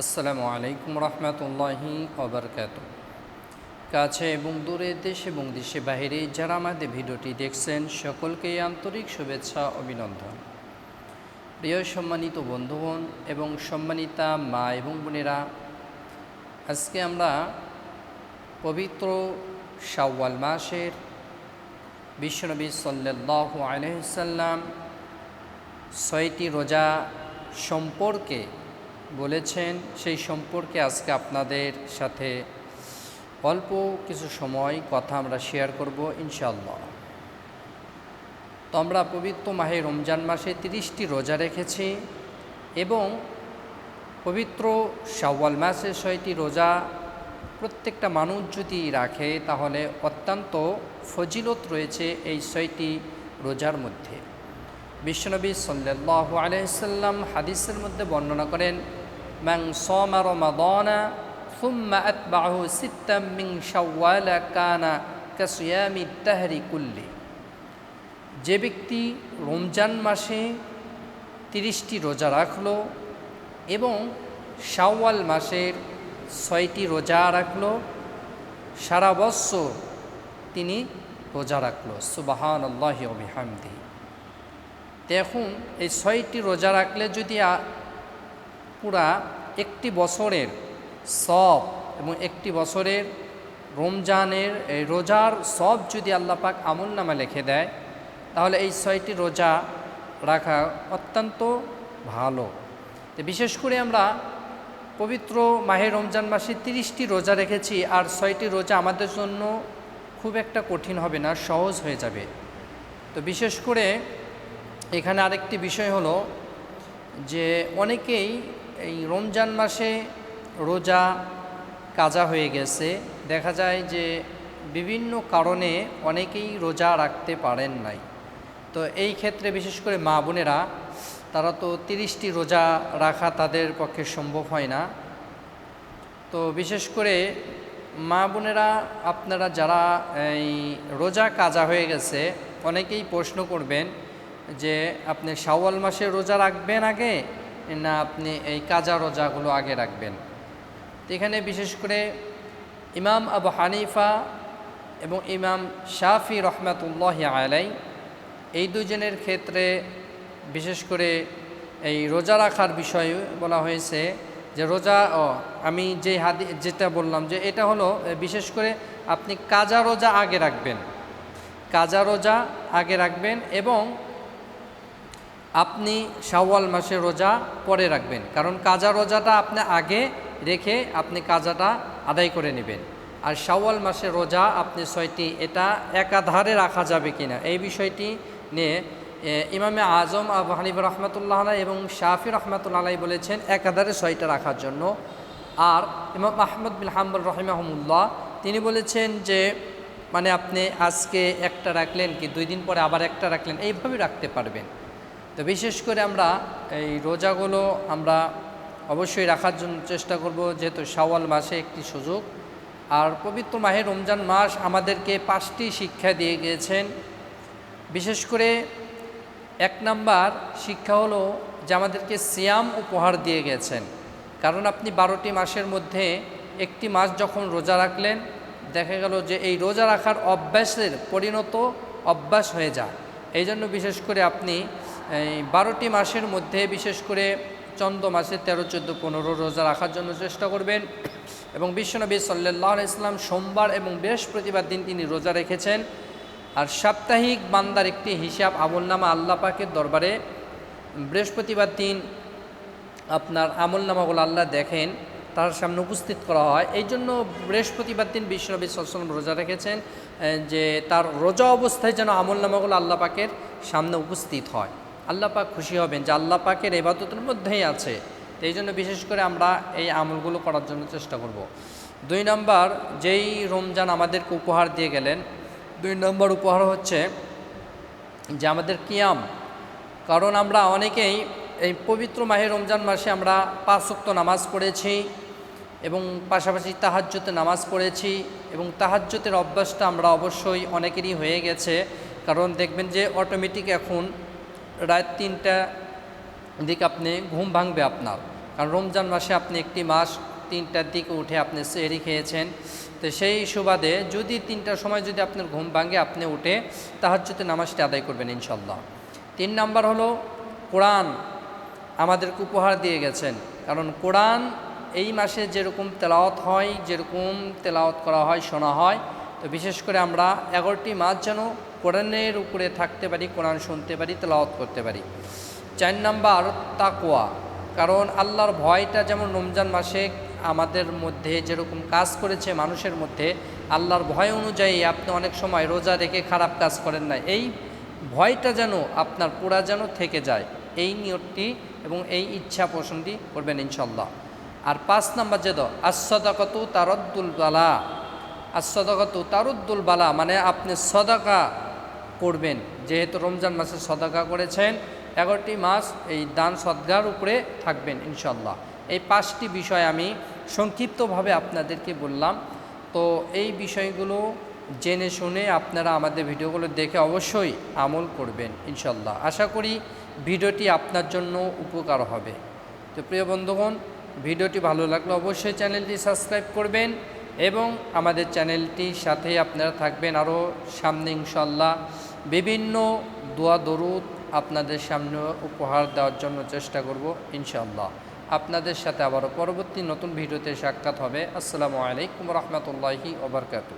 আসসালামু আলাইকুম রহমতুল্লাহি অবরকাত কাছে এবং দূরে দেশ এবং দেশে বাহিরে যারা আমাদের ভিডিওটি দেখছেন, সকলকে আন্তরিক শুভেচ্ছা, অভিনন্দন। প্রিয় সম্মানিত বন্ধুগণ এবং সম্মানিতা মা এবং বোনেরা, আজকে আমরা পবিত্র শাওয়াল মাসের বিশ্বনবী সাল্লাহ আলহিসাল্লাম ছয়টি রোজা সম্পর্কে বলেছেন, সেই সম্পর্কে আজকে আপনাদের সাথে অল্প কিছু সময় কথা আমরা শেয়ার করব ইনশাল্লাহ তো আমরা পবিত্র মাহে রমজান মাসে তিরিশটি রোজা রেখেছি এবং পবিত্র শাওয়াল মাসে ছয়টি রোজা প্রত্যেকটা মানুষ যদি রাখে, তাহলে অত্যন্ত ফজিলত রয়েছে এই ছয়টি রোজার মধ্যে। বিশ্বনবী সাল্লাহ আলহিসাল্লাম হাদিসের মধ্যে বর্ণনা করেন ম্যাং সোমা রমাদনা ثم أتبعه ستا من شوال كان كصيام الدهر كله যে ব্যক্তি রমজান মাসে তিরিশটি রোজা রাখলো এবং শাওয়াল মাসের ছয়টি রোজা রাখলো সারা বৎসর তিনি রোজা রাখলো সুবাহান আল্লাহ অবিহামদি দেখুন এই ছয়টি রোজা রাখলে যদি পুরা একটি বছরের সব এবং একটি বছরের রমজানের রোজার সব যদি আল্লাহ পাক আমল নামা লিখে দেয়, তাহলে এই ছয়টি রোজা রাখা অত্যন্ত ভালো। তো বিশেষ করে আমরা পবিত্র মাহে রমজান মাসে তিরিশটি রোজা রেখেছি, আর ছয়টি রোজা আমাদের জন্য খুব একটা কঠিন হবে না, সহজ হয়ে যাবে। তো বিশেষ করে এখানে আরেকটি বিষয় হলো যে অনেকেই এই রমজান মাসে রোজা, কাজা হয়ে গেছে। দেখা যায় যে বিভিন্ন কারণে অনেকেই রোজা রাখতে পারেন নাই। তো এই ক্ষেত্রে বিশেষ করে মা বোনেরা, তারা তো তিরিশটি রোজা রাখা তাদের পক্ষে সম্ভব হয় না। তো বিশেষ করে মা বোনেরা, আপনারা যারা এই রোজা, কাজা হয়ে গেছে, অনেকেই প্রশ্ন করবেন যে আপনি শাওয়াল মাসে রোজা রাখবেন আগে? না আপনি এই কাজা রোজাগুলো আগে রাখবেন। এখানে বিশেষ করে ইমাম আবু হানিফা এবং ইমাম শাফি রহমাতুল্লাহ আলাই এই দুজনের ক্ষেত্রে বিশেষ করে এই রোজা রাখার বিষয়ে বলা হয়েছে যে রোজা, ও, আমি যে হাদি, যেটা বললাম যে এটা হলো বিশেষ করে আপনি কাজা রোজা আগে রাখবেন। কাজা রোজা আগে রাখবেন এবং আপনি শাওয়াল মাসে রোজা পরে রাখবেন। কারণ কাজা রোজাটা আপনি আগে রেখে আপনি কাজাটা আদায় করে নেবেন। আর শাওয়াল মাসে রোজা আপনি ছয়টি, এটা একাধারে রাখা যাবে কিনা, এই বিষয়টি নিয়ে ইমামে আজম আবু হানিফ রহমতুল্লাহ এবং শাফি রহমতুল্লাহ বলেছেন, একাধারে ছয়টা রাখার জন্য। আর ইমাম আহমদ বিন হাম্বুল রহিমাহমুল্লাহ, তিনি বলেছেন যে মানে আপনি আজকে একটা রাখলেন কি, দুই দিন পরে আবার একটা রাখলেন, এইভাবে রাখতে পারবেন। তো বিশেষ করে আমরা এই রোজাগুলো আমরা অবশ্যই রাখার জন্য চেষ্টা করব, যেহেতু শাওয়াল মাসে একটি সুযোগ। আর পবিত্র মাহে রমজান মাস আমাদেরকে পাঁচটি শিক্ষা দিয়ে গিয়েছেন। বিশেষ করে এক নাম্বার শিক্ষা হলো যে আমাদেরকে সিয়াম উপহার দিয়ে গেছেন কারণ আপনি বারোটি মাসের মধ্যে একটি মাস যখন রোজা রাখলেন, দেখা গেল যে এই রোজা রাখার অভ্যাসের পরিণত অভ্যাস হয়ে যায়। এই জন্য বিশেষ করে আপনি এই বারোটি মাসের মধ্যে বিশেষ করে চন্দ্র মাসে তেরো, চোদ্দ, পনেরো রোজা রাখার জন্য চেষ্টা করবেন। এবং বিশ্বনবী সাল্লাহ ইসলাম সোমবার এবং বৃহস্পতিবার দিন তিনি রোজা রেখেছেন। আর সাপ্তাহিক বান্দার একটি হিসাব আমলনামা আল্লাহ পাকের দরবারে বৃহস্পতিবার দিন আপনার আমলনামাগুলো আল্লাহ দেখেন, তার সামনে উপস্থিত করা হয়। এই জন্য বৃহস্পতিবার দিন বিশ্বনবী সাল্লাম রোজা রেখেছেন, যে তার রোজা অবস্থায় যেন আমলনামাগুলো আল্লাহ পাকের সামনে উপস্থিত হয়। আল্লাহ পাক খুশি হবেন যে আল্লাহ পাকের এবাদতের মধ্যেই আছে। তো এই জন্য বিশেষ করে আমরা এই আমলগুলো করার জন্য চেষ্টা করব। দুই নম্বর, যেই রমজান আমাদেরকে উপহার দিয়ে গেলেন, দুই নম্বর উপহার হচ্ছে যে আমাদের কিয়াম। কারণ আমরা অনেকেই এই পবিত্র মাহে রমজান মাসে আমরা পাঁচক্ত নামাজ পড়েছি এবং পাশাপাশি তাহাজ্যতে নামাজ পড়েছি এবং তাহাজ্যতের অভ্যাসটা আমরা অবশ্যই অনেকেরই হয়ে গেছে। কারণ দেখবেন যে অটোমেটিক এখন রাত তিনটা দিকে আপনি ঘুম ভাঙবে আপনার। কারণ রমজান মাসে আপনি একটি মাস তিনটার দিকে উঠে আপনি সেহরি খেয়েছেন। তো সেই সুবাদে যদি তিনটার সময় যদি আপনার ঘুম ভাঙে, আপনি উঠে তাহাজ্জুদের নামাজটি আদায় করবেন ইনশাল্লাহ তিন নাম্বার হলো, কোরআন আমাদেরকে উপহার দিয়ে গেছেন। কারণ কোরআন এই মাসে যেরকম তেলাওয়াত হয়, যেরকম তেলাওয়াত করা হয়, শোনা হয়, তো বিশেষ করে আমরা এগারোটি মাস যেন কোরআনের উপরে থাকতে পারি, কোরআন শুনতে পারি, তেলাওয়াত করতে পারি। চার নাম্বার তাকোয়া কারণ আল্লাহর ভয়টা যেমন রমজান মাসে আমাদের মধ্যে যেরকম কাজ করেছে মানুষের মধ্যে, আল্লাহর ভয় অনুযায়ী আপনি অনেক সময় রোজা রেখে খারাপ কাজ করেন না এই ভয়টা যেন আপনার পুরা যেন থেকে যায়, এই নিয়তটি এবং এই ইচ্ছা পোষণটি করবেন ইনশাল্লাহ আর পাঁচ নাম্বার যে দ আশ্বদাকত তারদ্দুল বালা। আশ্বদাকত তারুদ্দুল বালা মানে আপনি সদাকা করবেন। যেহেতু রমজান মাসে সদাকা করেছেন, এগারোটি মাস এই দান সদ্গার উপরে থাকবেন ইনশাল্লাহ এই পাঁচটি বিষয় আমি সংক্ষিপ্তভাবে আপনাদেরকে বললাম। তো এই বিষয়গুলো জেনে শুনে আপনারা আমাদের ভিডিওগুলো দেখে অবশ্যই আমল করবেন ইনশাল্লাহ আশা করি ভিডিওটি আপনার জন্য উপকার হবে। তো প্রিয় বন্ধুগণ, ভিডিওটি ভালো লাগলে অবশ্যই চ্যানেলটি সাবস্ক্রাইব করবেন এবং আমাদের চ্যানেলটির সাথে আপনারা থাকবেন আরও সামনে ইনশাল্লাহ বিভিন্ন দোয়া দরুদ আপনাদের সামনে উপহার দেওয়ার জন্য চেষ্টা করব ইনশাল্লাহ আপনাদের সাথে আবারও পরবর্তী নতুন ভিডিওতে সাক্ষাৎ হবে। আসসালামু আলাইকুম রহমতুল্লাহি ওবরকাতু